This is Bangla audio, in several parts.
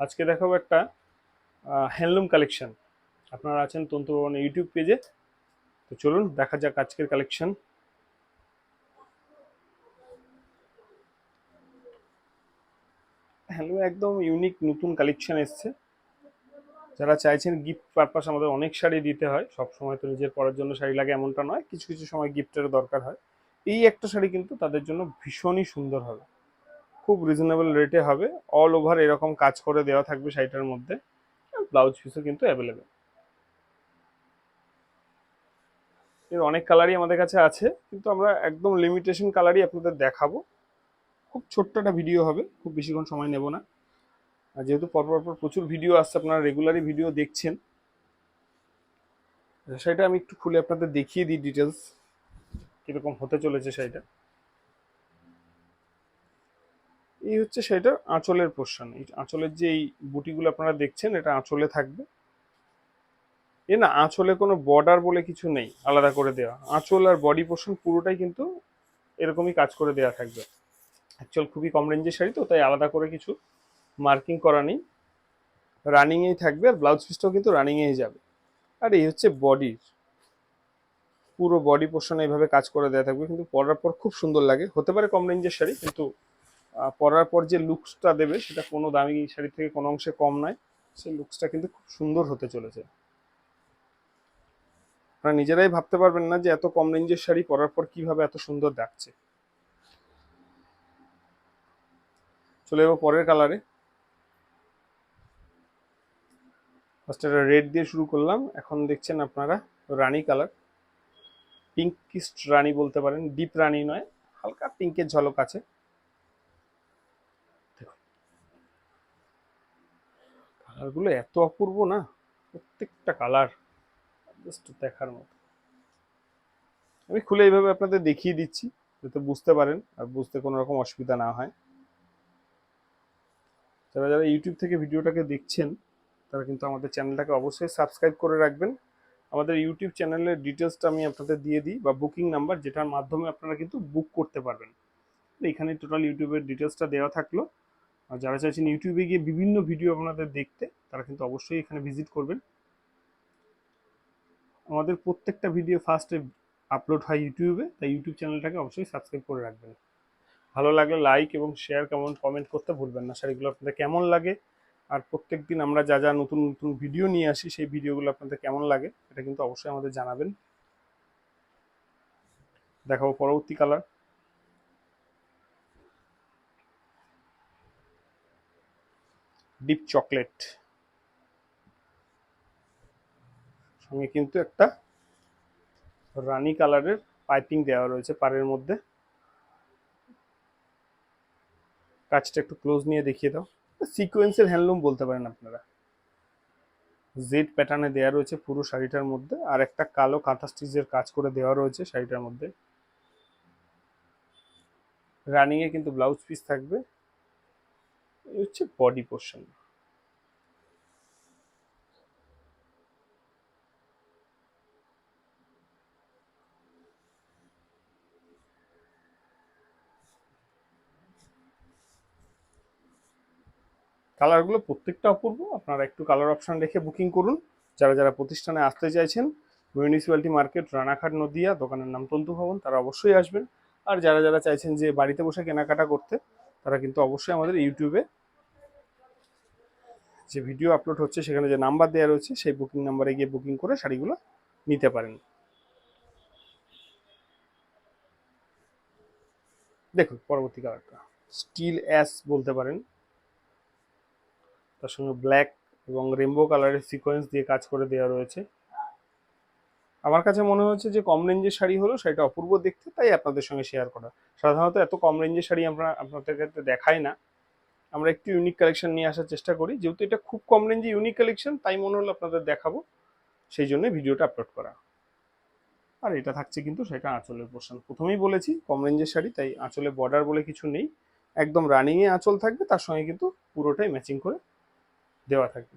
আজকে দেখাবো একটা হ্যান্ডলুম কালেকশন। আপনারা আছেন তন্তু ভবন ইউটিউব পেজে। তো চলুন, দেখা যাক আজকের কালেকশন। হ্যান্ডলুম একদম ইউনিক নতুন কালেকশন এসছে। যারা চাইছেন গিফট পারপাস আমাদের অনেক শাড়ি দিতে হয়, সব সময় তো নিজের পরার জন্য শাড়ি লাগে এমনটা নয়, কিছু কিছু সময় গিফটেরও দরকার হয়। এই একটা শাড়ি কিন্তু তাদের জন্য ভীষণই সুন্দর হবে। খুব রিজনেবল রেটে হবে। অল ওভার এরকম কাজ করে দেওয়া থাকবে শাড়িটার মধ্যে। ব্লাউজ পিসও কিন্তু অ্যাভেলেবেল এর অনেক কালারই আমাদের কাছে আছে, কিন্তু আমরা একদম লিমিটেশন কালারই আপনাদের দেখাবো। খুব ছোট্ট একটা ভিডিও হবে, খুব বেশিক্ষণ সময় নেব না। আর যেহেতু পরপর পর প্রচুর ভিডিও আসছে, আপনারা রেগুলারই ভিডিও দেখছেন। সেটা আমি একটু খুলে আপনাদের দেখিয়ে দিই ডিটেলস কীরকম হতে চলেছে শাড়িটা। এই হচ্ছে সেটার আঁচলের পোর্শন এই আঁচলের যে এই বুটিগুলো আপনারা দেখছেন, এটা আঁচলে থাকবে। এ না, আঁচলে কোনো বর্ডার বলে কিছু নেই, আলাদা করে দেওয়া। আঁচল আর বডি পোর্শন পুরোটাই কিন্তু এরকমই কাজ করে দেওয়া থাকবে। অ্যাকচুয়াল খুবই কম রেঞ্জের শাড়ি তো, তাই আলাদা করে কিছু মার্কিং করা নেই। রানিংয়েই থাকবে আর ব্লাউজ পিসটাও কিন্তু রানিংয়েই যাবে। আর এই হচ্ছে বডির পুরো বডি পোর্শন এইভাবে কাজ করে দেওয়া থাকবে, কিন্তু পরার পর খুব সুন্দর লাগে। হতে পারে কম রেঞ্জের শাড়ি, কিন্তু পরার পর যে লুকসটা দেবে, সেটা কোনো দামি শাড়ি থেকে কোনো অংশে কম নয়। সেই লুকসটা কিন্তু খুব সুন্দর হতে চলেছে। আপনারা নিজেরাই ভাবতে পারবেন না যে এত কম রেঞ্জের শাড়ি পরার পর কীভাবে এত সুন্দর লাগছে চলে যাব পরের কালারে ফার্স্ট একটা রেড দিয়ে শুরু করলাম। এখন দেখছেন আপনারা রানী কালার পিঙ্কিস্ট রানী বলতে পারেন ডিপ রানী নয়, হালকা পিঙ্কের ঝলক আছে। কালারগুলো এত অপূর্ব না, প্রত্যেকটা কালার জাস্ট দেখার মতো। আমি খুলে এইভাবে আপনাদের দেখিয়ে দিচ্ছি, যাতে বুঝতে পারেন আর বুঝতে কোনো রকম অসুবিধা না হয়। যারা যারা ইউটিউব থেকে ভিডিওটাকে দেখছেন, তারা কিন্তু আমাদের চ্যানেলটাকে অবশ্যই সাবস্ক্রাইব করে রাখবেন। আমাদের ইউটিউব চ্যানেলের ডিটেলসটা আমি আপনাদের দিয়ে দিই বা বুকিং নাম্বার যেটার মাধ্যমে আপনারা কিন্তু বুক করতে পারবেন। এখানে টোটাল ইউটিউবের ডিটেলসটা দেওয়া থাকল। আর যারা চাইছেন ইউটিউবে গিয়ে বিভিন্ন ভিডিও আপনাদের দেখতে, তারা কিন্তু অবশ্যই এখানে ভিজিট করবেন। আমাদের প্রত্যেকটা ভিডিও ফার্স্টে আপলোড হয় ইউটিউবে, তাই ইউটিউব চ্যানেলটাকে অবশ্যই সাবস্ক্রাইব করে রাখবেন। ভালো লাগলে লাইক এবং শেয়ার কেমন কমেন্ট করতে ভুলবেন না। শাড়িগুলো আপনাদের কেমন লাগে? আর প্রত্যেক দিন আমরা যা যা নতুন নতুন ভিডিও নিয়ে আসি, সেই ভিডিওগুলো আপনাদের কেমন লাগে এটা কিন্তু অবশ্যই আমাদের জানাবেন। দেখাবো পরবর্তী কালার ডিপ চকলেট। সঙ্গে কিন্তু একটা রানি কালারের পাইপিং দেওয়া রয়েছে পাড়ের মধ্যে। কাজটা একটু ক্লোজ নিয়ে দেখিয়ে দাও। সিকোয়েন্সের হ্যান্ডলুম বলতে পারেন আপনারা। জেড প্যাটার্নে দেওয়া রয়েছে পুরো শাড়িটার মধ্যে আর একটা কালো কাঁথা স্টিচের কাজ করে দেওয়া রয়েছে শাড়িটার মধ্যে। রানিংয়ে কিন্তু ব্লাউজ পিস থাকবে। হচ্ছে বডি পোর্শন কালারগুলো প্রত্যেকটা অপূর্ব। আপনারা একটু কালার অপশন রেখে বুকিং করুন। যারা যারা প্রতিষ্ঠানে আসতে চাইছেন মিউনিসিপ্যালিটি মার্কেট রানাঘাট, নদিয়া, দোকানের নাম তন্তু ভবন, তারা অবশ্যই আসবেন। আর যারা যারা চাইছেন যে বাড়িতে বসে কেনাকাটা করতে, তারা কিন্তু অবশ্যই আমাদের ইউটিউবে যে ভিডিও আপলোড হচ্ছে, সেখানে যে নাম্বার দেওয়া রয়েছে, সেই বুকিং নাম্বারে গিয়ে বুকিং করে শাড়িগুলো নিতে পারেন। দেখুন, পরবর্তী কালারটা স্টিল অ্যাস বলতে পারেন। তার সঙ্গে ব্ল্যাক এবং রেমবো কালারের সিকোয়েন্স দিয়ে কাজ করে দেওয়া রয়েছে। আমার কাছে মনে হচ্ছে যে কম রেঞ্জের শাড়ি হলো, সেটা অপূর্ব দেখতে, তাই আপনাদের সঙ্গে শেয়ার করা। সাধারণত এত কম রেঞ্জের শাড়ি আমরা আপনাদের ক্ষেত্রে দেখাই না। আমরা একটু ইউনিক কালেকশন নিয়ে আসার চেষ্টা করি। যেহেতু এটা খুব কম রেঞ্জে ইউনিক কালেকশন তাই মনে হলো আপনাদের দেখাবো। সেই জন্য ভিডিওটা আপলোড করা। আর এটা থাকছে কিন্তু সেটা আঁচলের পোর্শন প্রথমেই বলেছি, কম রেঞ্জের শাড়ি, তাই আঁচলে বর্ডার বলে কিছু নেই। একদম রানিংয়ে আঁচল থাকবে, তার সঙ্গে কিন্তু পুরোটাই ম্যাচিং করে দেওয়া থাকবে।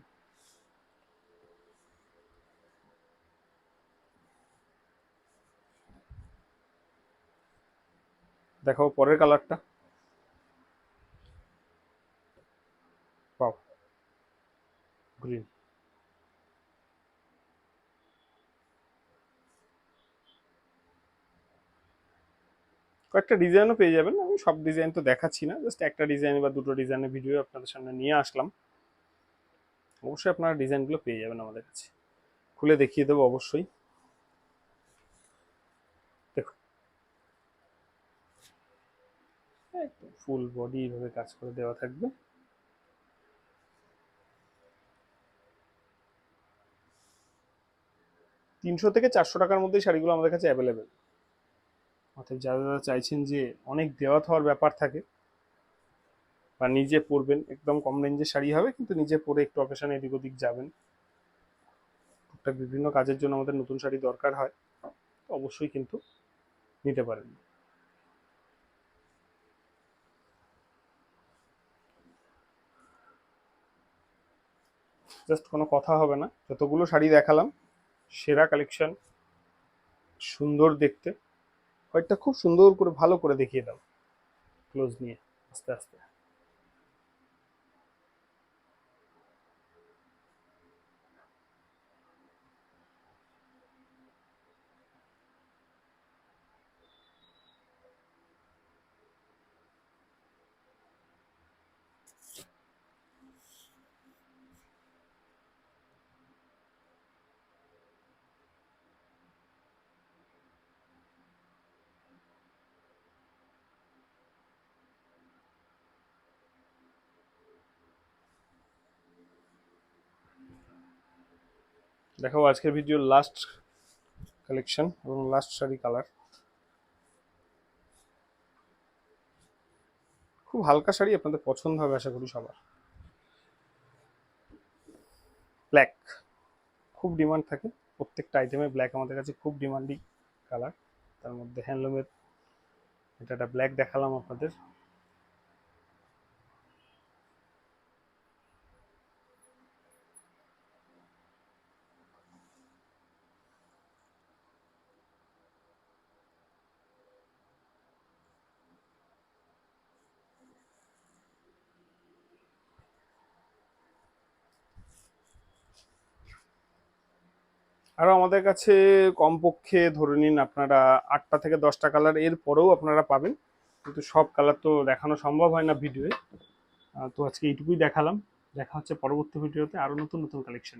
দেখাবো পরের কালারটা গ্রিন কয়েকটা ডিজাইনও পেয়ে যাবেন। আমি সব ডিজাইন তো দেখাচ্ছি না, জাস্ট একটা ডিজাইন বা দুটো ডিজাইনের ভিডিও আপনাদের সামনে নিয়ে আসলাম। অবশ্যই আপনারা ডিজাইনগুলো পেয়ে যাবেন আমাদের কাছে। খুলে দেখিয়ে দেবো অবশ্যই। দেখুন। ফুল বডি এইভাবে কাজ করে দেওয়া থাকবে। তিনশো থেকে চারশো টাকার মধ্যেই শাড়িগুলো আমাদের কাছে অ্যাভেলেবেল অর্থাৎ যারা যারা চাইছেন যে অনেক দেওয়া থাওয়ার ব্যাপার থাকে, বা নিজে পরবেন, একদম কম রেঞ্জের শাড়ি হবে, কিন্তু নিজে পরে একটু অকেশনে এদিক ওদিক যাবেন। টুকটাক বিভিন্ন কাজের জন্য আমাদের নতুন শাড়ি দরকার হয় অবশ্যই কিন্তু নিতে পারেন। জাস্ট কোনো কথা হবে না, যতগুলো শাড়ি দেখালাম সেরা কালেকশন সুন্দর দেখতে। হোয়াইটটা খুব সুন্দর করে, ভালো করে দেখিয়ে দাও। ক্লোজ নিয়ে, আস্তে আস্তে। দেখাবো আজকের ভিডিওর লাস্ট কালেকশন এবং লাস্ট শাড়ি কালার খুব হালকা শাড়ি আপনাদের পছন্দ হবে, আশা করি সবার। ব্ল্যাক খুব ডিমান্ড থাকে, প্রত্যেকটা আইটেমে ব্ল্যাক আমাদের কাছে খুব ডিমান্ডিং কালার তার মধ্যে হ্যান্ডলুমের এটা একটা ব্ল্যাক দেখালাম আপনাদের। আরও আমাদের কাছে কমপক্ষে ধরে নিন আপনারা আটটা থেকে দশটা কালারের পরেও আপনারা পাবেন। কিন্তু সব কালার তো দেখানো সম্ভব হয় না ভিডিওয়ে তো আজকে এইটুকুই দেখালাম। দেখা হচ্ছে পরবর্তী ভিডিওতে আরও নতুন নতুন কালেকশন